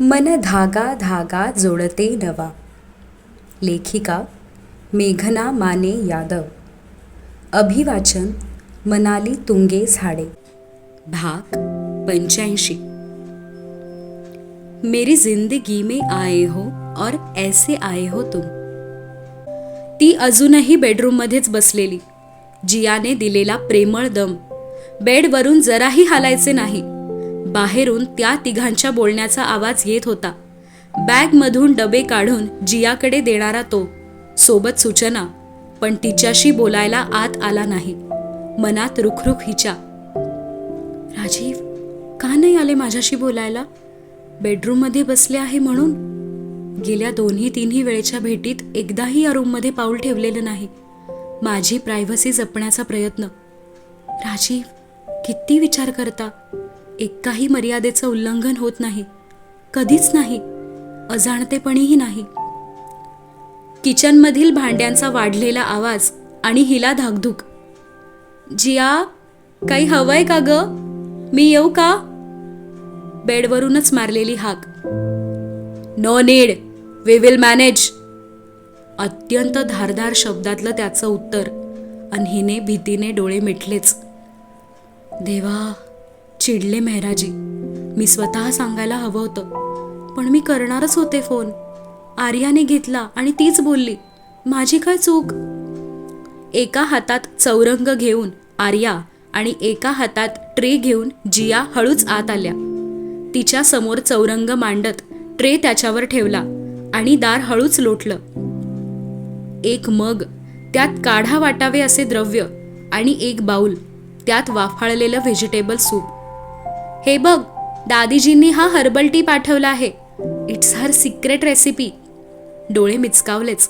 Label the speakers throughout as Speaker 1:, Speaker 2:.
Speaker 1: मन धागा धागा जोडते नवा. लेखिका मेघना माने यादव. अभिवाचन मनाली तुंगे झाडे. भाग पंच्याऐंशी. मेरी जिंदगी में आए हो और ऐसे आए हो तुम. ती अजूनही बेडरूममध्येच बसलेली. जियाने दिलेला प्रेमळ दम. बेडवरून जराही हालायचे नाही. बाहेरून त्या तिघांच्या बोलण्याचा आवाज येत होता. बॅगमधून डबे काढून जियाकडे देणारा तो सोबत सूचना पण तिच्याशी बोलायला आत आला नाही. मनात रुखरुख हिच्या राजीव का नाही आले माझ्याशी बोलायला? बेडरूममध्ये बसले आहे म्हणून? गेल्या दोन्ही तिन्ही वेळेच्या भेटीत एकदाही या रूममध्ये पाऊल ठेवलेलं नाही. माझी प्रायव्हसी जपण्याचा प्रयत्न. राजीव किती विचार करता? एकाही मर्यादेचं उल्लंघन होत नाही. कधीच नाही. अजाणतेपणीही नाही. किचनमधील भांड्यांचा वाढलेला आवाज आणि हिला धाकधूक. जिया काही हवंय का ग? मी येऊ का? बेडवरूनच मारलेली हाक. No need. We will manage. अत्यंत धारदार शब्दातलं त्याचं उत्तर आणि हिने भीतीने डोळे मिटलेच. देवा चिडले मेहराजी. मी स्वतः सांगायला हवं होतं. पण मी करणारच होते फोन. आर्याने घेतला आणि तीच बोलली माझी काय चूक? एका हातात चौरंग घेऊन आर्या आणि एका हातात ट्रे घेऊन जिया हळूच आत आल्या. तिच्या समोर चौरंग मांडत ट्रे त्याच्यावर ठेवला आणि दार हळूच लोटलं. एक मग त्यात काढा वाटावे असे द्रव्य आणि एक बाऊल त्यात वाफाळलेलं व्हेजिटेबल सूप. हे बघ दादीजींनी हा हर्बल टी पाठवला आहे. इट्स हर सिक्रेट रेसिपी डोळे मिचकावलेच.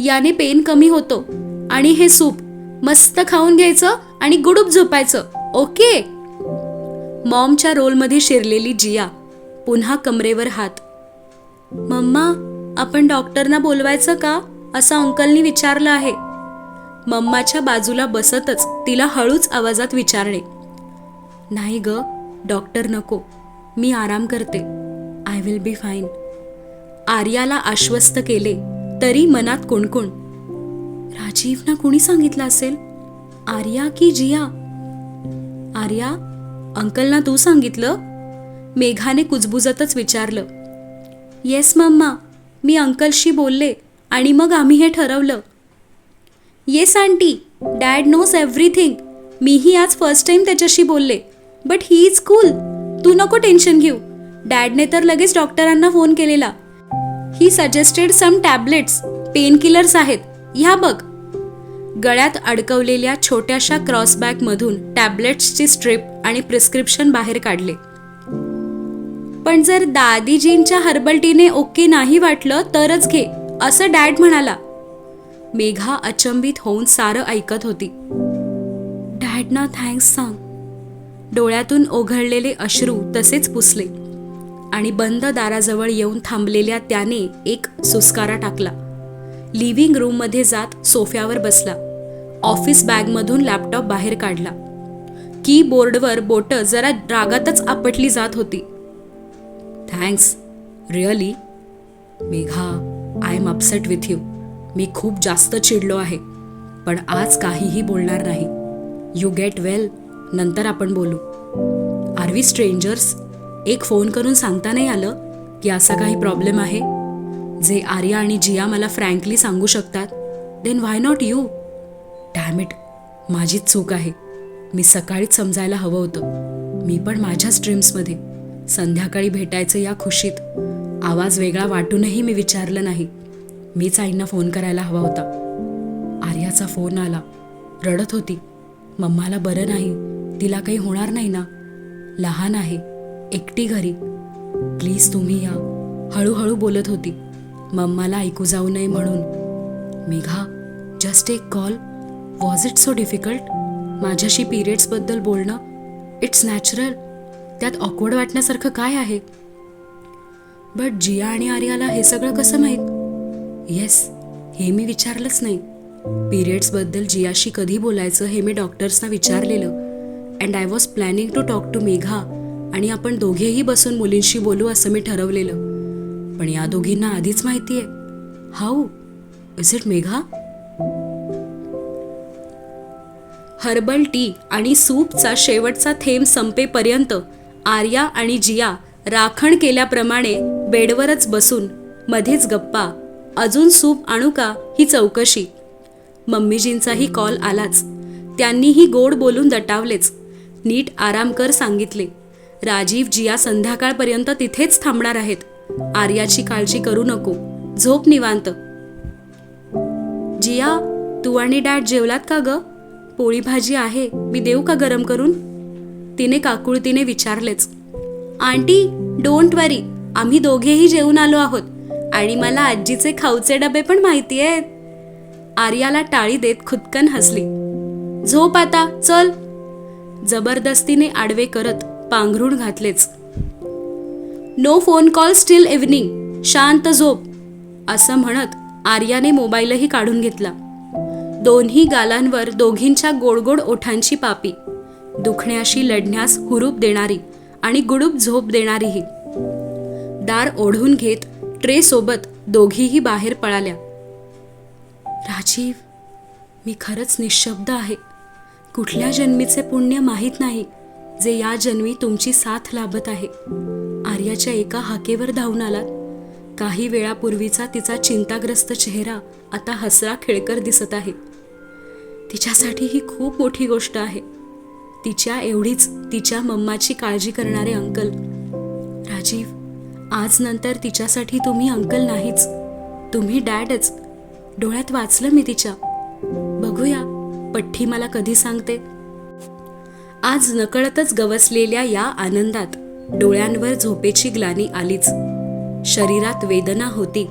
Speaker 1: याने पेन कमी होतो आणि हे सूप मस्त खाऊन घ्यायचं आणि गुडूप झोपायचं ओके? मॉमच्या रोलमध्ये शिरलेली जिया पुन्हा कमरेवर हात. मम्मा आपण डॉक्टरना बोलवायचं का? असं अंकलनी विचारलं आहे. मम्माच्या बाजूला बसतच तिला हळूच आवाजात विचारणे. नाही ग डॉक्टर नको. मी आराम करते. आय विल बी फाईन आर्याला आश्वस्त केले तरी मनात कोणकोण. राजीवना कुणी सांगितलं असेल? आर्या की जिया? आर्या अंकलना तू सांगितलं? मेघाने कुजबुजतच विचारलं. येस मम्मा मी अंकलशी बोलले आणि मग आम्ही हे ठरवलं. Yes aunty dad knows everything मीही आज फर्स्ट टाईम त्याच्याशी बोलले. बट ही इज कूल तू नको टेन्शन घेऊ. डॅडने तर लगेच डॉक्टरांना फोन केलेला. ही suggested some tablets pain killers आहेत. ह्या बघ. गळ्यात अडकवलेल्या छोट्याशा क्रॉसबॅगमधून टॅबलेट्सची स्ट्रिप आणि प्रिस्क्रिप्शन बाहेर काढले. पण जर दादीजींच्या हर्बल टीने ओके नाही वाटलं तरच घे असं डॅड म्हणाला. मेघा अचंबित होऊन सारं ऐकत होती. डॅडना थँक्स सांग. डोळ्यातून ओघळलेले अश्रू तसेच पुसले. आणि बंद दाराजवळ येऊन थांबलेल्या त्याने एक सुस्कारा टाकला. लिव्हिंग रूममध्ये जात सोफ्यावर बसला. ऑफिस बॅगमधून लॅपटॉप बाहेर काढला. कीबोर्डवर बोटं जरा रागातच आपटली जात होती. Thanks really Megha I am upset with you मी खूप जास्त चिडलो आहे. पण आज काहीही बोलणार नाही. यू गेट वेल नंतर आपण बोलू. आर वी स्ट्रेंजर्स एक फोन करून सांगता नाही आलं की असा काही प्रॉब्लेम आहे? जे आर्या आणि जिया मला फ्रँकली सांगू शकतात then why not you dammit माझीच चूक आहे. मी सकाळीच समजायला हवं होतं. मी पण माझ्याच ड्रीम्समध्ये संध्याकाळी भेटायचं या खुशीत. आवाज वेगळा वाटूनही मी विचारलं नाही. मीच आईंना फोन करायला हवा होता. आर्याचा फोन आला. रडत होती. मम्माला बरं नाही. तिला काही होणार नाही ना? लहान आहे एकटी घरी. प्लीज तुम्ही या. हळूहळू बोलत होती. मम्माला ऐकू जाऊ नये म्हणून. मेघा जस्ट एक call was it so difficult माझ्याशी पिरियड्सबद्दल बोलणं? इट्स नॅचरल त्यात ऑकवर्ड वाटण्यासारखं काय आहे? बट जिया आणि आर्याला हे सगळं कसं माहीत? येस हे मी विचारलंच नाही. पिरियड्सबद्दल जियाशी कधी बोलायचं हे मी डॉक्टर्सना विचारलेलं. And I was planning to talk to Megha आणि आपण दोघेही बसून मुलींशी बोलू असं मी ठरवलेलं. पण या दोघींना आधीच माहिती आहे. How is it Megha herbal tea आणि सूपचा शेवटचा थेंब संपेपर्यंत आर्या आणि जिया राखण केल्याप्रमाणे बेडवरच बसून मध्येच गप्पा अजून सूप आणू का? ही चौकशी. मम्मीजींचाही कॉल आलाच. त्यांनीही गोड बोलून दटावलेच. नीट आराम कर सांगितले. राजीव जिया संध्याकाळपर्यंत तिथेच थांबणार आहेत. आर्याची काळजी करू नको. झोप निवांत. जिया तू आणि डॅड जेवलात का ग? पोळी भाजी आहे मी देऊ का गरम करून? तिने काकुळतीने विचारलेच. आंटी डोंट वरी आम्ही दोघेही जेवून आलो आहोत. आणि मला आजीचे खाऊचे डबे पण माहिती आहेत आर्याला टाळी देत खुदकन हसली. झोप आता चल. जबरदस्तीने आडवे करत पांघरूण घातलेच. No phone call still evening. शांत झोप असं म्हणत आर्याने मोबाईलही काढून घेतला. दोन्ही गालांवर दोघींच्या गोडगोड ओठांची पापी. दुखण्याशी लढण्यास हुरूप देणारी आणि गुडूप झोप देणारीही. दार ओढून घेत ट्रे सोबत दोघीही बाहेर पळाल्या. राजीव मी खरंच निशब्द आहे. कुठल्या जन्मीचे पुण्य माहीत नाही जे या जन्मी तुमची साथ लाभत आहे. आर्याच्या एका हाकेवर धावून आलात. काही वेळापूर्वीचा तिचा चिंताग्रस्त चेहरा आता हसरा खेळकर दिसत आहे. तिच्यासाठी ही खूप मोठी गोष्ट आहे. तिच्या एवढीच तिच्या मम्माची काळजी करणारे अंकल. राजीव आज नंतर तिच्यासाठी तुम्ही अंकल नाहीच. तुम्ही डॅडच. डोळ्यात वाचलं मी तिच्या. बघूया पठ्ठी मला कधी सांगते? आज नकळतच गवसलेल्या या आनंदात डोळ्यांवर झोपेची ग्लानी आलीच. शरीरात वेदना होती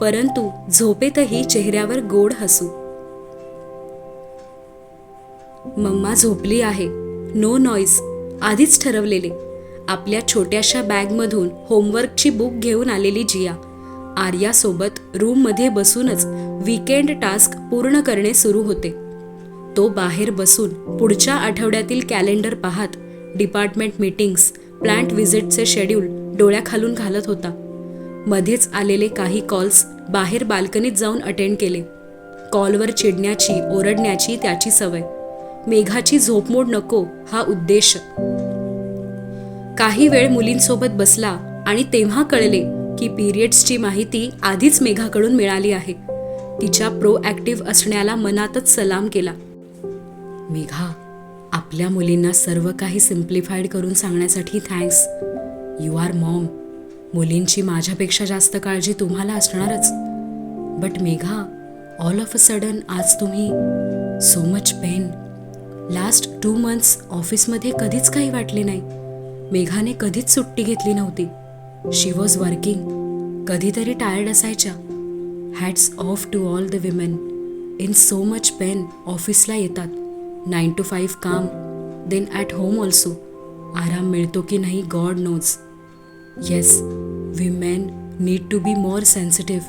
Speaker 1: परंतु झोपेतही चेहऱ्यावर गोड हसू. मम्मा झोपली आहे नो नॉईज आधीच ठरवलेले. आपल्या छोट्याशा बॅगमधून होमवर्कची बुक घेऊन आलेली जिया. आर्यासोबत रूममध्ये बसूनच वीकेंड टास्क पूर्ण करणे सुरू होते. तो बाहेर बसून पुढच्या आठवड्यातील कॅलेंडर पाहत डिपार्टमेंट मीटिंग्स प्लांट व्हिजिटचे शेड्यूल डोळ्याखालून घालत होता. मध्येच आलेले काही कॉल्स बाहेर बाल्कनीत जाऊन अटेंड केले. कॉलवर चिडण्याची ओरडण्याची त्याची सवय. मेघाची झोपमोड नको हा उद्देश. काही वेळ मुलींसोबत बसला आणि तेव्हा कळले की पिरियड्सची माहिती आधीच मेघाकडून मिळाली आहे. तिच्या प्रोॲक्टिव्ह असण्याला मनातच सलाम केला. मेघा आपल्या मुलींना सर्व काही सिम्प्लिफाईड करून सांगण्यासाठी थँक्स यू आर मॉम मुलींची माझ्यापेक्षा जास्त काळजी तुम्हाला असणारच. But Megha all of a sudden आज तुम्ही so much pain last two months ऑफिसमध्ये कधीच काही वाटले नाही. मेघाने कधीच सुट्टी घेतली नव्हती. शी वॉज वर्किंग कधीतरी टायर्ड असायच्या. Hats off to all the women in so much pain ऑफिसला येतात. नाईन टू फाईव्ह काम. देन ॲट होम ऑल्सो आराम मिळतो की नाही God knows yes we men need to be more sensitive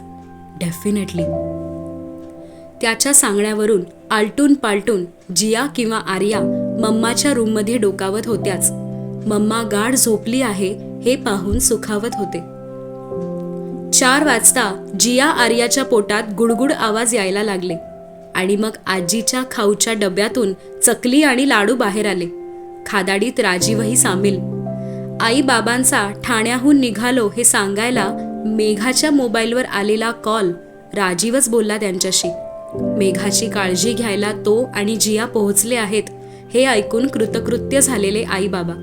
Speaker 1: definitely त्याच्या सांगण्यावरून आलटून पालटून जिया किंवा आर्या मम्माच्या रूममध्ये डोकावत होत्याच. मम्मा गाढ झोपली आहे हे पाहून सुखावत होते. चार वाजता जिया आर्याच्या पोटात गुडगुड आवाज यायला लागले. आणि मग आजीच्या खाऊच्या डब्यातून चकली आणि लाडू बाहेर आले. खादाडीत राजीवही सामील. आई बाबांचा ठाण्याहून निघालो हे सांगायला मेघाच्या मोबाईलवर आलेला कॉल राजीवच बोलला त्यांच्याशी. मेघाची काळजी घ्यायला तो आणि जिया पोहोचले आहेत हे ऐकून कृतकृत्य झालेले आई बाबा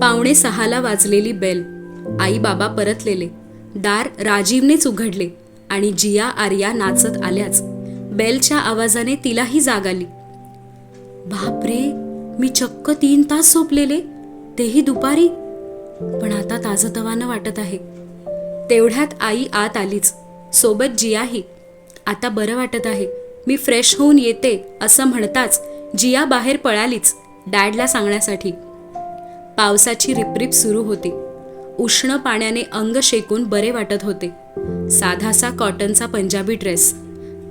Speaker 1: पावणे सहाला वाजलेली बेल. आई बाबा परतलेले. दार राजीवनेच उघडले. आणि जिया आर्या नाचत आल्याच. बेलच्या आवाजाने तिलाही जाग आली. बापरे मी चक्क तीन तास झोपलेले तेही दुपारी? पण आता ताजतवानं वाटत आहे. तेवढ्यात आई आत आलीच. सोबत जियाही. आता बरं वाटत आहे. मी फ्रेश होऊन येते असं म्हणताच जिया बाहेर पळालीच डॅडला सांगण्यासाठी. पावसाची रिपरिप सुरू होती. उष्ण पाण्याने अंग शेकून बरे वाटत होते. साधासा कॉटनचा पंजाबी ड्रेस.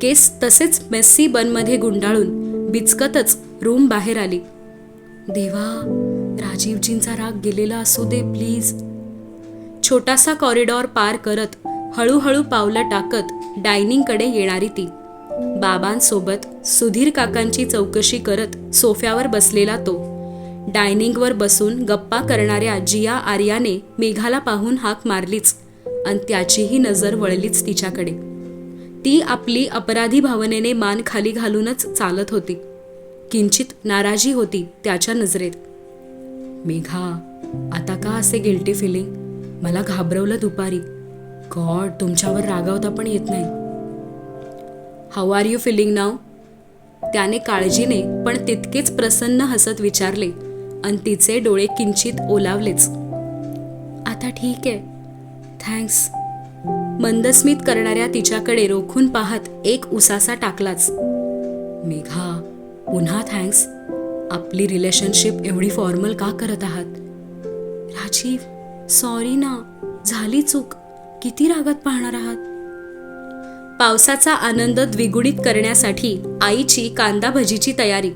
Speaker 1: केस तसेच मेस्सी बनमध्ये गुंडाळून बिचकतच रूम बाहेर आली. देवा राजीवजींचा राग गेलेला असू दे प्लीज. छोटासा कॉरिडॉर पार करत हळूहळू पावलं टाकत डायनिंगकडे येणारी ती. बाबांसोबत सुधीर काकांची चौकशी करत सोफ्यावर बसलेला तो. डायनिंगवर बसून गप्पा करणाऱ्या जिया आर्याने मेघाला पाहून हाक मारलीच. आणि त्याचीही नजर वळलीच तिच्याकडे. ती आपली अपराधी भावनेने मान खाली घालूनच चालत होती. किंचित नाराजी होती त्याच्या नजरेत. मेघा आता का असे गिल्टी फिलिंग मला घाबरवलं दुपारी. गॉड तुमच्यावर रागावता पण येत नाही. How are you feeling now त्याने काळजीने पण तितकेच प्रसन्न हसत विचारले आणि तिचे डोळे किंचित ओलावलेच. आता ठीक आहे. थँक्स मंदस्मित करणाऱ्या तिच्याकडे रोखून पाहत एक उसासा टाकलाच. मेघा पुन्हा थँक्स आपली रिलेशनशिप एवढी फॉर्मल का करत आहात? राजीव सॉरी ना. झाली चूक. किती रागात पाहणार आहात? पावसाचा आनंद द्विगुणित करण्यासाठी आईची कांदा भजीची तयारी.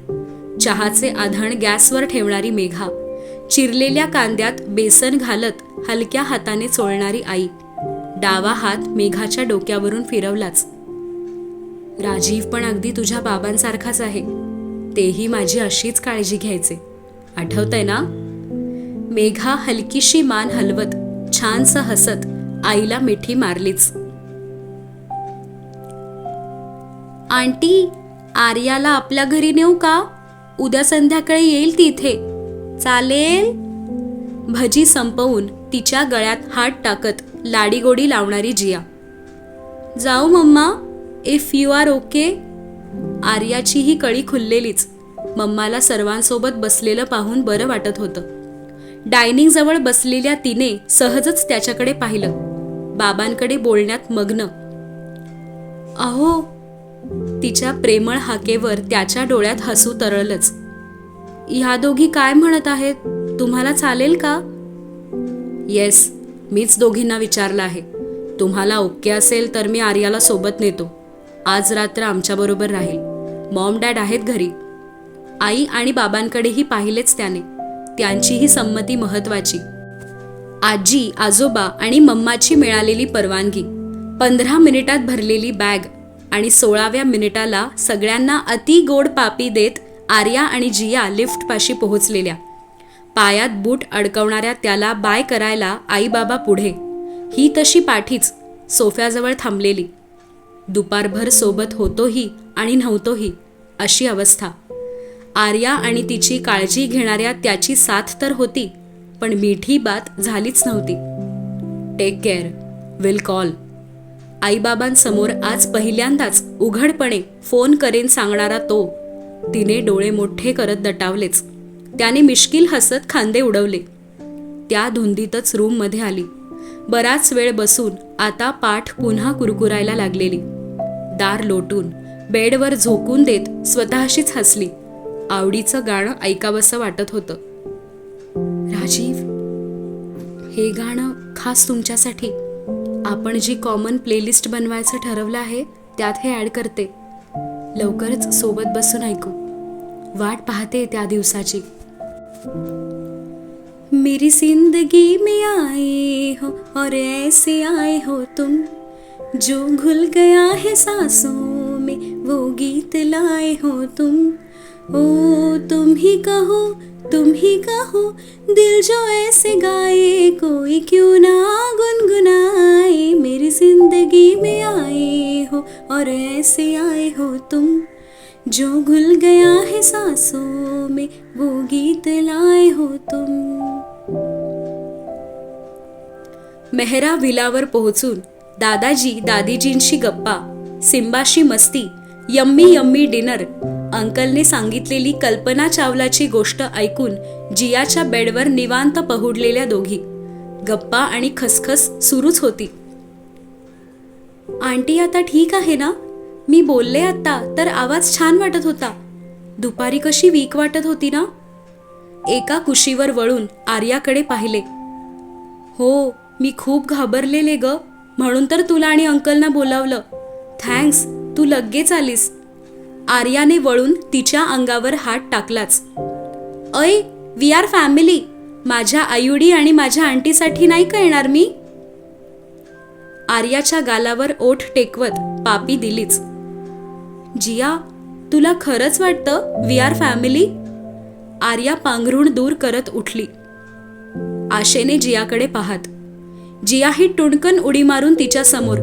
Speaker 1: चहाचे आधण गॅसवर ठेवणारी मेघा चिरलेल्या कांद्यात बेसन घालत हलक्या हाताने चोळणारी आई. डावा हात मेघाच्या डोक्यावरून फिरवलाच. राजीव पण अगदी तुझ्या बाबांसारखाच आहे. तेही माझी अशीच काळजी घ्यायचे. आठवतंय ना? मेघा हलकीशी मान हलवत छानस हसत आईला मिठी मारलीच. आंटी आर्याला आपल्या घरी नेऊ का? उद्या संध्याकाळी येईल तिथे इथे. चालेल? भजी संपवून तिच्या गळ्यात हात टाकत लाडीगोडी लावणारी जिया. जाऊ mumma. If you are okay आर्याची ही कळी खुललेलीच. मम्माला सर्वांसोबत बसलेलं पाहून बरं वाटत होतं. डायनिंग जवळ बसलेल्या तिने सहजच त्याच्याकडे पाहिलं. बाबांकडे बोलण्यात मग्न. अहो. तिच्या प्रेमळ हाकेवर त्याच्या डोळ्यात हसू तरळलंच. ह्या दोघी काय म्हणत आहेत? तुम्हाला चालेल का? येस मीच दोघींना विचारलं आहे. तुम्हाला ओके असेल तर मी आर्याला सोबत नेतो. आज रात्र आमच्याबरोबर राहील. मॉम डॅड आहेत घरी. आई आणि बाबांकडेही पाहिलेच त्याने. त्यांचीही संमती महत्वाची आजी आजोबा आणि मम्माची मिळालेली परवानगी. पंधरा मिनिटात भरलेली बॅग आणि सोळाव्या मिनिटाला सगळ्यांना अति गोड पापी देत आर्या आणि जिया लिफ्टपाशी पोहोचलेल्या. पायात बूट अडकवणाऱ्या त्याला बाय करायला आईबाबा पुढे. ही तशी पाठीच सोफ्याजवळ थांबलेली. दुपारभर सोबत होतोही आणि नव्हतोही अशी अवस्था. आर्या आणि तिची काळजी घेणाऱ्या त्याची साथ तर होती पण मिठी बात झालीच नव्हती. Take care will call. आईबाबांसमोर आज पहिल्यांदाच उघडपणे फोन करेन सांगणारा तो. तिने डोळे मोठे करत दटावलेच. त्याने मिश्किल हसत खांदे उडवले. त्या धुंदीतच रूममध्ये आली. बराच वेळ बसून आता पाठ पुन्हा कुरकुरायला लागलेली. दार लोटून बेडवर झोकून देत स्वतःशीच हसली. आवडीचं गाणं ऐकावंसं वाटत होतं. राजीव हे गाणं खास तुमच्यासाठी. आपण जी कॉमन प्लेलिस्ट बनवायचं ठरवलं आहे त्यात हे ॲड करते. लवकरच सोबत बसून ऐकू. वाट पाहते त्या दिवसाची. मेरी ज़िंदगी में आए हो और ऐसे आए हो तुम, जो घुल गया है सांसों में, वो गीत लाए हो तुम। ओ, तुम ही कहो, तुम ही कहो, दिल जो ऐसे गाए, कोई क्यों ना गुनगुनाए। मेरी ज़िंदगी में आए हो और ऐसे आए हो तुम। जो घुल गया है सांसों में वो गीत लाए हो तुम। मेहरा विलावर पोहोचून दादाजी दादीजींशी गप्पा सिंबाशी मस्ती यम्मी यम्मी डिनर अंकलने सांगितलेली कल्पना चावलाची गोष्ट ऐकून जियाच्या बेडवर निवांत पहुडलेल्या दोघी. गप्पा आणि खसखस सुरूच होती. आंटी आता ठीक आहे ना? मी बोलले आत्ता तर आवाज छान वाटत होता. दुपारी कशी वीक वाटत होती ना? एका कुशीवर वळून आर्याकडे पाहिले. हो मी खूप घाबरलेले ग म्हणून तर तुला आणि अंकलना बोलावलं. थँक्स तू लगेच आलीस. आर्याने वळून तिच्या अंगावर हात टाकलाच. अय वी आर फॅमिली. माझ्या आयुडी आणि माझ्या आंटीसाठी नाही का येणार मी? आर्याच्या गालावर ओठ टेकवत पापी दिलीच. जिया तुला खरंच वाटतं वी आर फॅमिली? आर्या पांघरुण दूर करत उठली. आशेने जियाकडे पाहत. जिया ही टुणकन उडी मारून तिच्या समोर.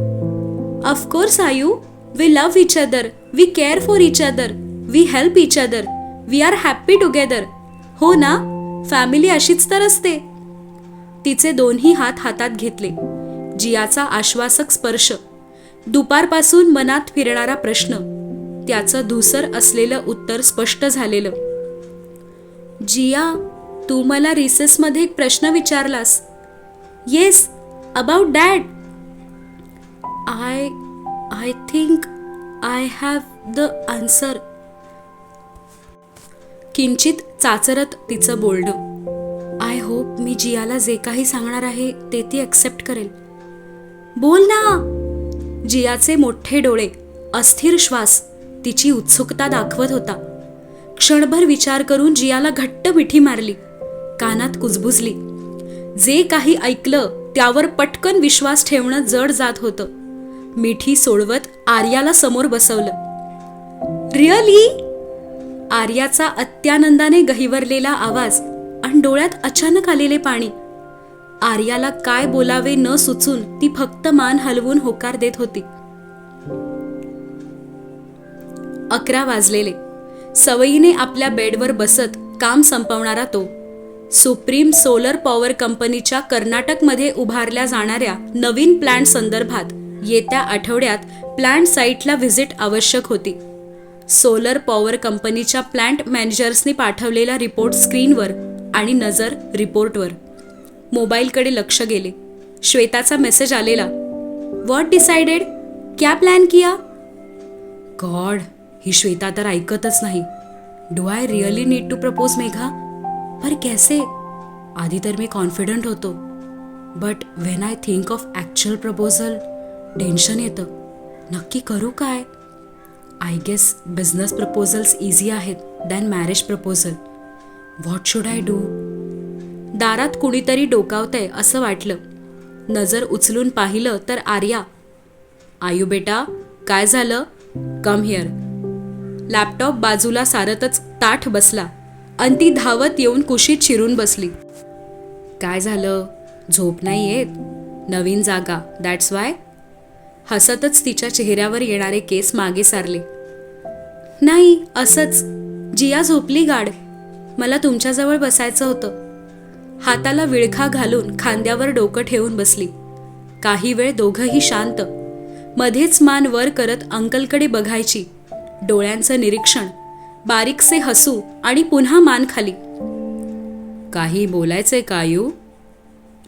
Speaker 1: Of course Ayu. We love each other we care for each other we help each other we are happy together हो ना? फॅमिली अशीच तर असते. तिचे दोन्ही हात हातात घेतले. जियाचा आश्वासक स्पर्श. दुपारपासून मनात फिरणारा प्रश्न. त्याचं धुसर असलेलं उत्तर स्पष्ट झालेलं. जिया तू मला रिसेसमध्ये एक प्रश्न विचारलास. Yes about dad I I think I have the answer किंचित चाचरत तिचं बोलणं. आय होप मी जियाला जे काही सांगणार आहे ते ती ॲक्सेप्ट करेल. बोल ना. जियाचे मोठे डोळे अस्थिर श्वास. तिची उत्सुकता दाखवत होता. क्षणभर विचार करून जियाला घट्ट मिठी मारली. कानात कुजबुजली. जे काही ऐकलं त्यावर पटकन विश्वास ठेवणं जड जात होतं. मिठी सोडवत आर्याला समोर बसवलं. रिअली? आर्याचा अत्यानंदाने गहिवरलेला आवाज आणि डोळ्यात अचानक आलेले पाणी. आर्याला काय बोलावे न सुचून ती फक्त मान हलवून होकार देत होती. अकरा वाजलेले. सवयीने आपल्या बेडवर बसत काम संपवणारा तो. सुप्रीम सोलर पॉवर कंपनीच्या कर्नाटकमध्ये उभारल्या जाणाऱ्या नवीन प्लॅन्ट संदर्भात येत्या आठवड्यात प्लॅन्ट साईटला व्हिजिट आवश्यक होती. सोलर पॉवर कंपनीच्या प्लॅन्ट मॅनेजर्सनी पाठवलेला रिपोर्ट स्क्रीनवर आणि नजर रिपोर्टवर. मोबाईलकडे लक्ष गेले. श्वेताचा मेसेज आलेला व्हॉट डिसाइडेड क्या प्लॅन किया? गॉड ही श्वेता तर ऐकतच नाही. Do I really need to propose Megha? पर कैसे? आधी तर मी कॉन्फिडंट होतो. But when I think of actual proposal tension येतं. नक्की करू काय? I guess business proposals easy आहेत than marriage proposal what should I do दारात कुणीतरी डोकावतंय असं वाटलं. नजर उचलून पाहिलं तर आर्या. आयू बेटा काय झालं? कम हिअर लॅपटॉप बाजूला सारतच ताठ बसला. आणि ती धावत येऊन कुशीत शिरून बसली. काय झालं? झोप नाही येत? नवीन जागा. दॅट्स वाय हसतच तिच्या चेहऱ्यावर येणारे केस मागे सारले. नाही असंच. जिया झोपली गाड मला तुमच्याजवळ बसायचं होतं. हाताला विळखा घालून खांद्यावर डोकं ठेवून बसली. काही वेळ दोघंही शांत. मध्येच मान वर करत अंकलकडे बघायची. डोळ्यांचं निरीक्षण बारीकसे हसू आणि पुन्हा मान खाली. काही बोलायचंय कायू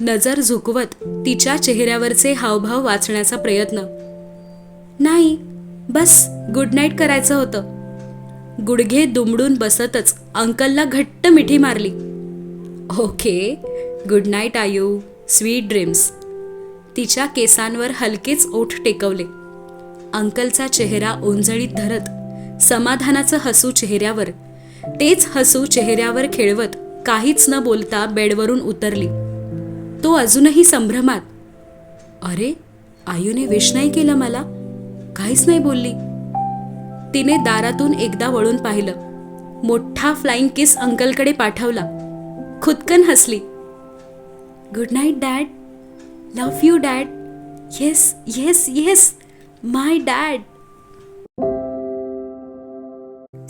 Speaker 1: नजर झुकवत तिच्या चेहऱ्यावरचे हावभाव वाचण्याचा प्रयत्न. नाही बस गुड नाईट करायचं होतं. गुडघे दुमडून बसतच अंकलला घट्ट मिठी मारली. Okay good night Ayu. Sweet dreams. तिच्या केसांवर हलकेच ओठ टेकवले. अंकलचा चेहरा ओंजळीत धरत समाधानाचं हसू चेहऱ्यावर. तेच हसू चेहऱ्यावर खेळवत काहीच न बोलता बेडवरून उतरली. तो अजूनही संभ्रमात अरे आयूने विष नाही केलं मला? काहीच नाही बोलली. तिने दारातून एकदा वळून पाहिलं. मोठा फ्लाइंग किस अंकलकडे पाठवला. खुदकन हसली. Good night dad love you dad yes yes yes my dad